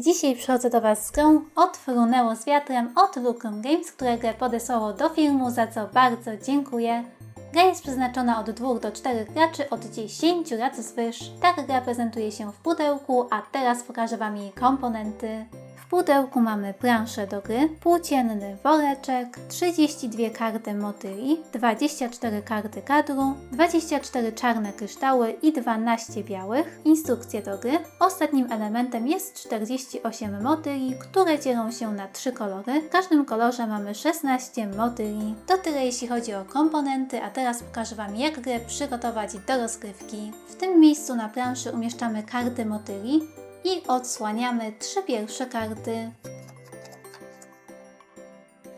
Dzisiaj przychodzę do Was z grą Odfrunęło z wiatrem od Lucrum Games, które grę podesłało do filmu, za co bardzo dziękuję. Gra jest przeznaczona od 2 do 4 graczy, od 10 lat zwyż. Tak gra prezentuje się w pudełku, a teraz pokażę Wam jej komponenty. Pudełku mamy planszę do gry, płócienny woreczek, 32 karty motyli, 24 karty kadru, 24 czarne kryształy i 12 białych, instrukcje do gry. Ostatnim elementem jest 48 motyli, które dzielą się na 3 kolory. W każdym kolorze mamy 16 motyli. To tyle jeśli chodzi o komponenty, a teraz pokażę Wam jak grę przygotować do rozgrywki. W tym miejscu na planszy umieszczamy karty motyli, i odsłaniamy trzy pierwsze karty.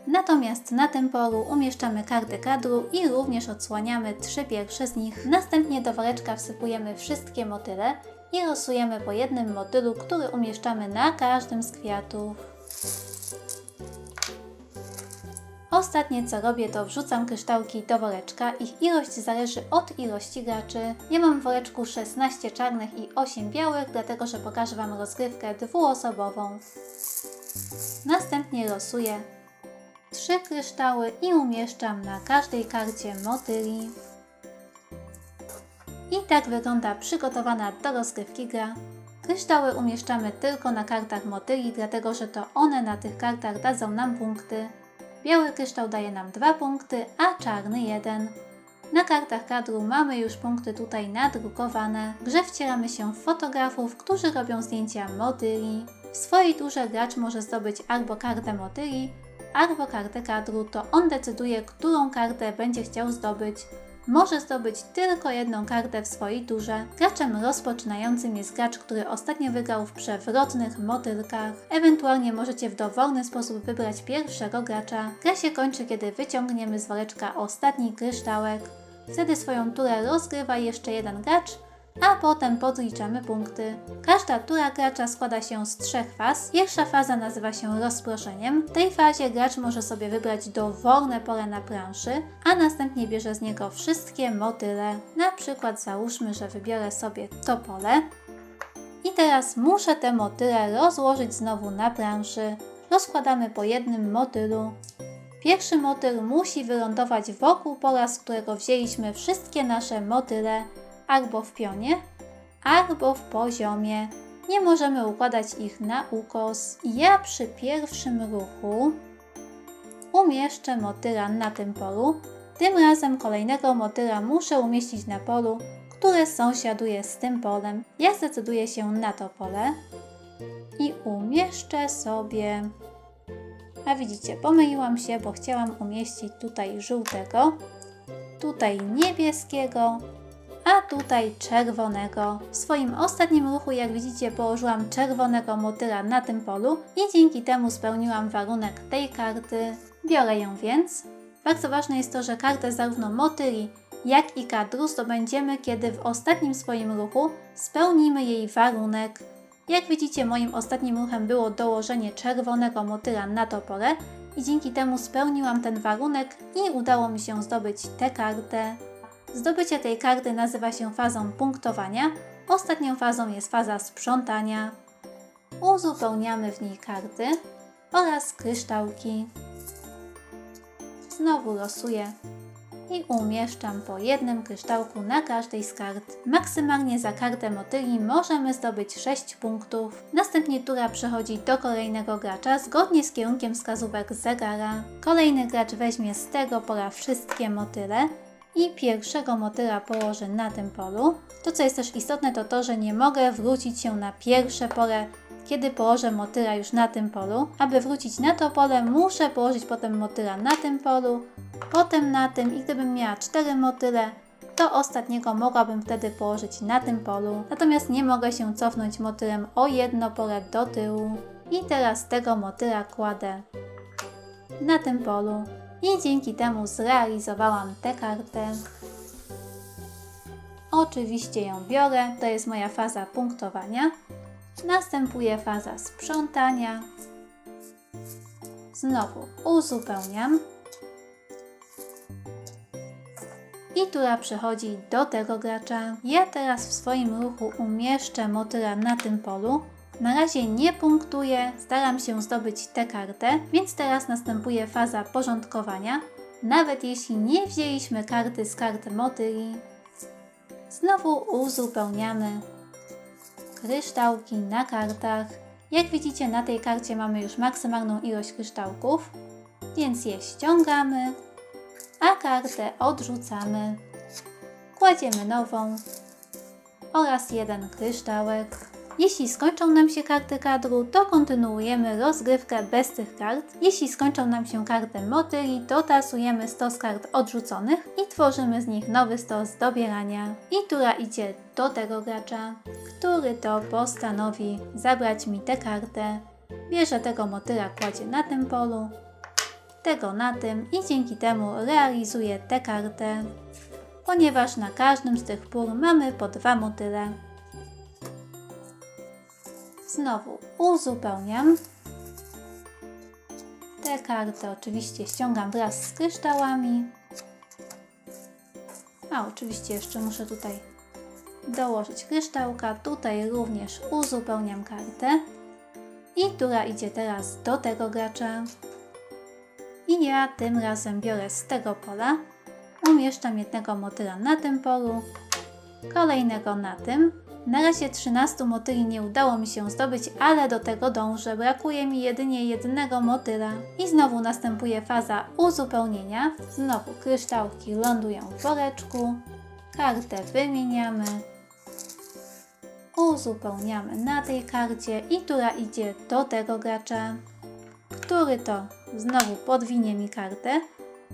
Natomiast na tym polu umieszczamy karty kadru i również odsłaniamy trzy pierwsze z nich. Następnie do woreczka wsypujemy wszystkie motyle i losujemy po jednym motylu, który umieszczamy na każdym z kwiatów. Ostatnie co robię to wrzucam kryształki do woreczka. Ich ilość zależy od ilości graczy. Ja mam w woreczku 16 czarnych i 8 białych, dlatego że pokażę Wam rozgrywkę dwuosobową. Następnie losuję 3 kryształy i umieszczam na każdej karcie motyli. I tak wygląda przygotowana do rozgrywki gra. Kryształy umieszczamy tylko na kartach motyli, dlatego że to one na tych kartach dadzą nam punkty. Biały kryształ daje nam 2 punkty, a czarny 1. Na kartach kadru mamy już punkty tutaj nadrukowane. Grze wcielamy się w fotografów, którzy robią zdjęcia motyli. W swojej turze gracz może zdobyć albo kartę motyli, albo kartę kadru. To on decyduje, którą kartę będzie chciał zdobyć. Może zdobyć tylko jedną kartę w swojej turze. Graczem rozpoczynającym jest gracz, który ostatnio wygrał w przewrotnych motylkach. Ewentualnie możecie w dowolny sposób wybrać pierwszego gracza. Gra się kończy, kiedy wyciągniemy z woreczka ostatni kryształek. Wtedy swoją turę rozgrywa jeszcze jeden gracz, a potem podliczamy punkty. Każda tura gracza składa się z trzech faz. Pierwsza faza nazywa się rozproszeniem. W tej fazie gracz może sobie wybrać dowolne pole na planszy, a następnie bierze z niego wszystkie motyle. Na przykład załóżmy, że wybiorę sobie to pole. I teraz muszę te motyle rozłożyć znowu na planszy. Rozkładamy po jednym motylu. Pierwszy motyl musi wylądować wokół pola, z którego wzięliśmy wszystkie nasze motyle albo w pionie, albo w poziomie. Nie możemy układać ich na ukos. Ja przy pierwszym ruchu umieszczę motyla na tym polu. Tym razem kolejnego motyla muszę umieścić na polu, które sąsiaduje z tym polem. Ja zdecyduję się na to pole i umieszczę sobie. A widzicie, pomyliłam się, bo chciałam umieścić tutaj żółtego, tutaj niebieskiego, a tutaj czerwonego. W swoim ostatnim ruchu, jak widzicie, położyłam czerwonego motyla na tym polu i dzięki temu spełniłam warunek tej karty. Biorę ją więc. Bardzo ważne jest to, że kartę zarówno motyli, jak i kadru zdobędziemy, kiedy w ostatnim swoim ruchu spełnimy jej warunek. Jak widzicie, moim ostatnim ruchem było dołożenie czerwonego motyla na to pole i dzięki temu spełniłam ten warunek i udało mi się zdobyć tę kartę. Zdobycie tej karty nazywa się fazą punktowania. Ostatnią fazą jest faza sprzątania. Uzupełniamy w niej karty oraz kryształki. Znowu losuję i umieszczam po jednym kryształku na każdej z kart. Maksymalnie za kartę motyli możemy zdobyć 6 punktów. Następnie tura przechodzi do kolejnego gracza zgodnie z kierunkiem wskazówek zegara. Kolejny gracz weźmie z tego pola wszystkie motyle i pierwszego motyla położę na tym polu. To, co jest też istotne, to to, że nie mogę wrócić się na pierwsze pole, kiedy położę motyla już na tym polu. Aby wrócić na to pole, muszę położyć potem motyla na tym polu, potem na tym i gdybym miała cztery motyle, to ostatniego mogłabym wtedy położyć na tym polu. Natomiast nie mogę się cofnąć motylem o jedno pole do tyłu. I teraz tego motyla kładę na tym polu i dzięki temu zrealizowałam tę kartę. Oczywiście ją biorę, to jest moja faza punktowania. Następuje faza sprzątania. Znowu uzupełniam. I tura przechodzi do tego gracza. Ja teraz w swoim ruchu umieszczę motyla na tym polu. Na razie nie punktuję, staram się zdobyć tę kartę, więc teraz następuje faza porządkowania. Nawet jeśli nie wzięliśmy karty z karty motyli, znowu uzupełniamy kryształki na kartach. Jak widzicie, na tej karcie mamy już maksymalną ilość kryształków, więc je ściągamy, a kartę odrzucamy. Kładziemy nową oraz jeden kryształek. Jeśli skończą nam się karty kadru, to kontynuujemy rozgrywkę bez tych kart. Jeśli skończą nam się karty motyli, to tasujemy stos kart odrzuconych i tworzymy z nich nowy stos dobierania. I tura idzie do tego gracza, który to postanowi zabrać mi tę kartę. Bierze tego motyla, kładzie na tym polu, tego na tym i dzięki temu realizuje tę kartę, ponieważ na każdym z tych pól mamy po dwa motyle. Znowu uzupełniam. Te karty oczywiście ściągam wraz z kryształami. A oczywiście jeszcze muszę tutaj dołożyć kryształka. Tutaj również uzupełniam kartę. I która idzie teraz do tego gracza. I ja tym razem biorę z tego pola. Umieszczam jednego motyla na tym polu, kolejnego na tym. Na razie 13 motyli nie udało mi się zdobyć, ale do tego dążę. Brakuje mi jedynie jednego motyla. I znowu następuje faza uzupełnienia. Znowu kryształki lądują w woreczku. Kartę wymieniamy. Uzupełniamy na tej karcie i która idzie do tego gracza, który to znowu podwinie mi kartę.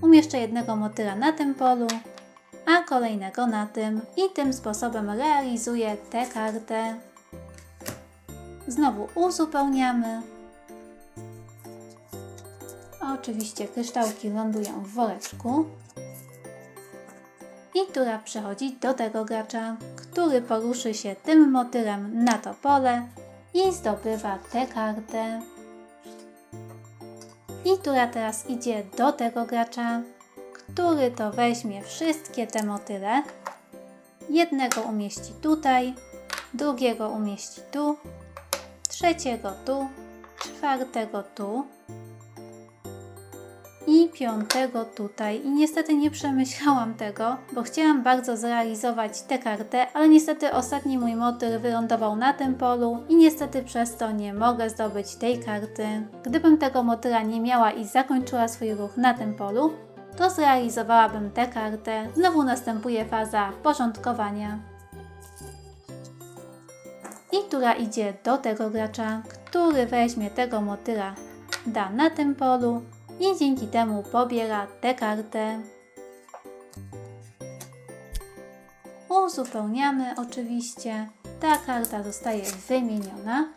Umieszczę jednego motyla na tym polu, a kolejnego na tym i tym sposobem realizuję tę kartę. Znowu uzupełniamy. Oczywiście kryształki lądują w woreczku. I tura przechodzi do tego gracza, który poruszy się tym motylem na to pole i zdobywa tę kartę. I tura teraz idzie do tego gracza, który to weźmie wszystkie te motyle. Jednego umieści tutaj, drugiego umieści tu, trzeciego tu, czwartego tu i piątego tutaj. I niestety nie przemyślałam tego, bo chciałam bardzo zrealizować tę kartę, ale niestety ostatni mój motyl wylądował na tym polu i niestety przez to nie mogę zdobyć tej karty. Gdybym tego motyla nie miała i zakończyła swój ruch na tym polu, to zrealizowałabym tę kartę. Znowu następuje faza porządkowania. I która idzie do tego gracza, który weźmie tego motyla, da na tym polu i dzięki temu pobiera tę kartę. Uzupełniamy oczywiście. Ta karta zostaje wymieniona.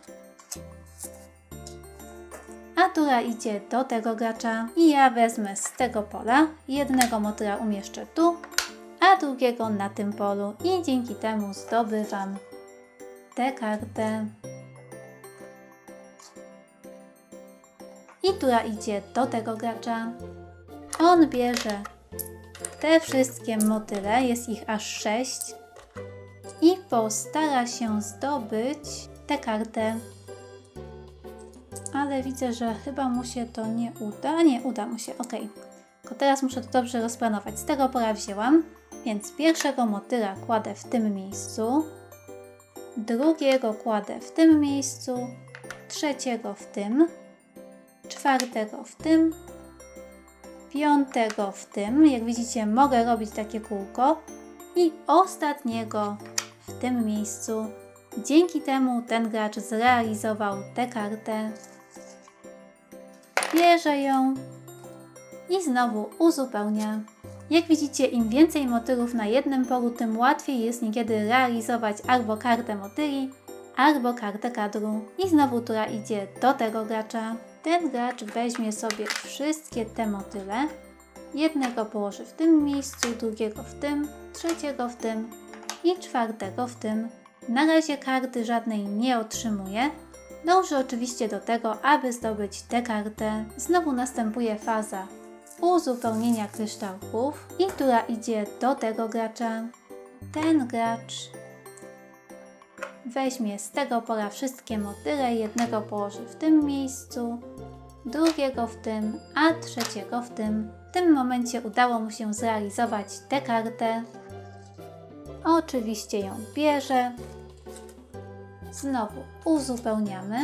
A tura idzie do tego gracza i ja wezmę z tego pola. Jednego motyla umieszczę tu, a drugiego na tym polu i dzięki temu zdobywam tę kartę. I tura idzie do tego gracza. On bierze te wszystkie motyle, jest ich aż 6 i postara się zdobyć tę kartę ale widzę, że chyba mu się to nie uda. Nie, uda mu się, ok. Tylko teraz muszę to dobrze rozplanować. Z tego pora wzięłam, więc pierwszego motyla kładę w tym miejscu, drugiego kładę w tym miejscu, trzeciego w tym, czwartego w tym, piątego w tym. Jak widzicie, mogę robić takie kółko i ostatniego w tym miejscu. Dzięki temu ten gracz zrealizował tę kartę bierze ją i znowu uzupełnia. Jak widzicie, im więcej motylów na jednym polu, tym łatwiej jest niekiedy realizować albo kartę motyli, albo kartę kadru. I znowu tura idzie do tego gracza. Ten gracz weźmie sobie wszystkie te motyle. Jednego położy w tym miejscu, drugiego w tym, trzeciego w tym i czwartego w tym. Na razie karty żadnej nie otrzymuje, Dąży oczywiście do tego, aby zdobyć tę kartę. Znowu następuje faza uzupełnienia kryształków i która idzie do tego gracza. Ten gracz weźmie z tego pola wszystkie motyle, jednego położy w tym miejscu, drugiego w tym, a trzeciego w tym. W tym momencie udało mu się zrealizować tę kartę. Oczywiście ją bierze. Znowu uzupełniamy.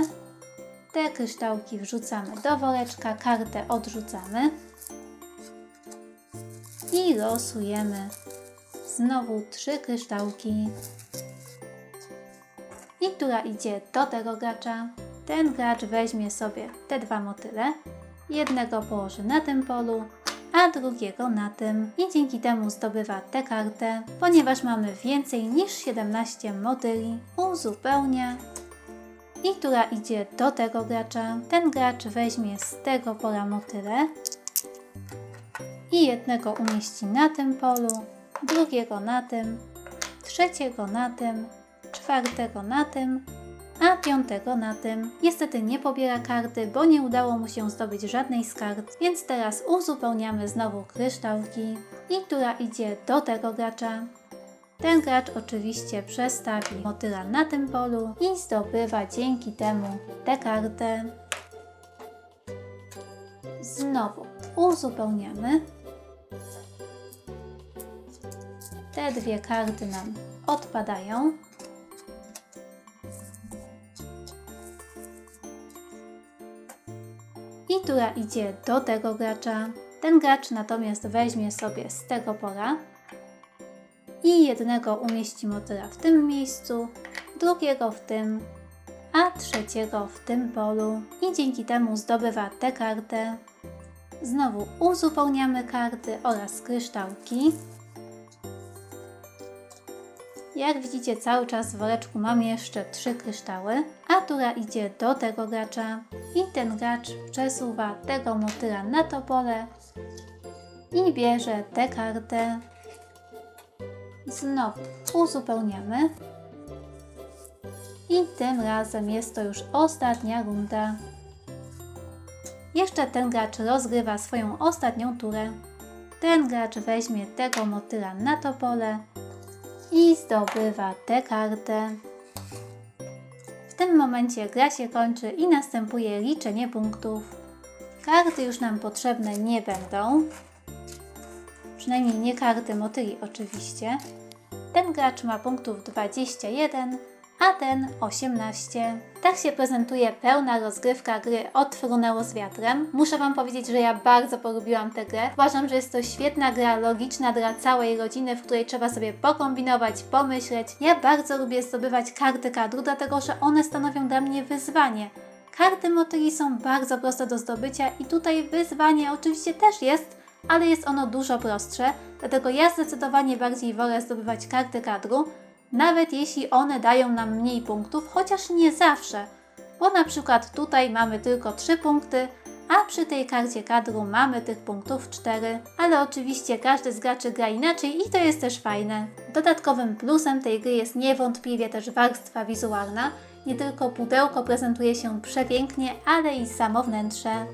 Te kryształki wrzucamy do woreczka, kartę odrzucamy i losujemy. Znowu trzy kryształki. I która idzie do tego gracza? Ten gracz weźmie sobie te dwa motyle, jednego położy na tym polu, a drugiego na tym i dzięki temu zdobywa tę kartę, ponieważ mamy więcej niż 17 motyli, uzupełnia i która idzie do tego gracza. Ten gracz weźmie z tego pola motyle i jednego umieści na tym polu, drugiego na tym, trzeciego na tym, czwartego na tym, a piątego na tym. Niestety nie pobiera karty, bo nie udało mu się zdobyć żadnej z kart, więc teraz uzupełniamy znowu kryształki i która idzie do tego gracza. Ten gracz oczywiście przestawi motyla na tym polu i zdobywa dzięki temu tę kartę. Znowu uzupełniamy. Te dwie karty nam odpadają. Która idzie do tego gracza. Ten gracz natomiast weźmie sobie z tego pola i jednego umieści motyla w tym miejscu, drugiego w tym, a trzeciego w tym polu i dzięki temu zdobywa tę kartę. Znowu uzupełniamy karty oraz kryształki. Jak widzicie, cały czas w woreczku mam jeszcze trzy kryształy, a tura idzie do tego gracza i ten gracz przesuwa tego motyla na to pole i bierze tę kartę. Znowu uzupełniamy. I tym razem jest to już ostatnia runda. Jeszcze ten gracz rozgrywa swoją ostatnią turę. Ten gracz weźmie tego motyla na to pole i zdobywa tę kartę. W tym momencie gra się kończy i następuje liczenie punktów. Karty już nam potrzebne nie będą. Przynajmniej nie karty motyli oczywiście. Ten gracz ma punktów 21, a ten 18. Tak się prezentuje pełna rozgrywka gry od Frunęło z wiatrem. Muszę Wam powiedzieć, że ja bardzo polubiłam tę grę. Uważam, że jest to świetna gra, logiczna dla całej rodziny, w której trzeba sobie pokombinować, pomyśleć. Ja bardzo lubię zdobywać karty kadru, dlatego że one stanowią dla mnie wyzwanie. Karty motyli są bardzo proste do zdobycia i tutaj wyzwanie oczywiście też jest, ale jest ono dużo prostsze, dlatego ja zdecydowanie bardziej wolę zdobywać karty kadru, nawet jeśli one dają nam mniej punktów, chociaż nie zawsze. Bo na przykład tutaj mamy tylko 3 punkty, a przy tej karcie kadru mamy tych punktów 4, ale oczywiście każdy z graczy gra inaczej i to jest też fajne. Dodatkowym plusem tej gry jest niewątpliwie też warstwa wizualna. Nie tylko pudełko prezentuje się przepięknie, ale i samo wnętrze.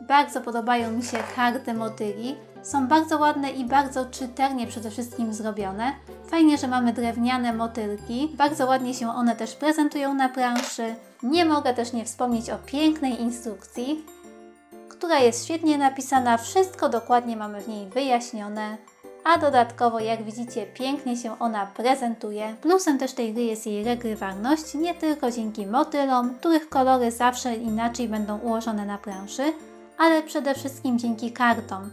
Bardzo podobają mi się karty motyli. Są bardzo ładne i bardzo czytelnie przede wszystkim zrobione. Fajnie, że mamy drewniane motylki. Bardzo ładnie się one też prezentują na planszy. Nie mogę też nie wspomnieć o pięknej instrukcji, która jest świetnie napisana. Wszystko dokładnie mamy w niej wyjaśnione. A dodatkowo, jak widzicie, pięknie się ona prezentuje. Plusem też tej gry jest jej regrywalność, nie tylko dzięki motylom, których kolory zawsze inaczej będą ułożone na planszy, ale przede wszystkim dzięki kartom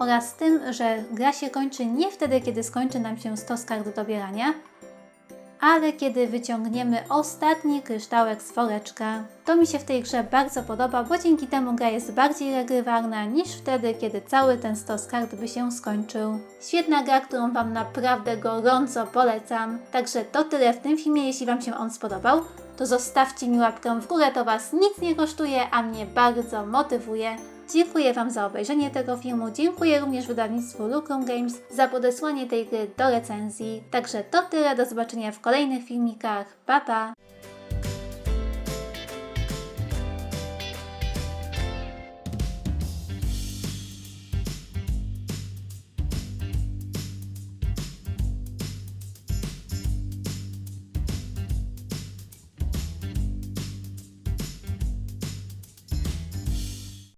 oraz tym, że gra się kończy nie wtedy, kiedy skończy nam się stos kart dobierania, ale kiedy wyciągniemy ostatni kryształek z woreczka. To mi się w tej grze bardzo podoba, bo dzięki temu gra jest bardziej regrywalna niż wtedy, kiedy cały ten stos kart by się skończył. Świetna gra, którą Wam naprawdę gorąco polecam. Także to tyle w tym filmie. Jeśli Wam się on spodobał, to zostawcie mi łapkę w górę, to Was nic nie kosztuje, a mnie bardzo motywuje. Dziękuję Wam za obejrzenie tego filmu. Dziękuję również wydawnictwu Lucrum Games za podesłanie tej gry do recenzji. Także to tyle. Do zobaczenia w kolejnych filmikach. Pa pa!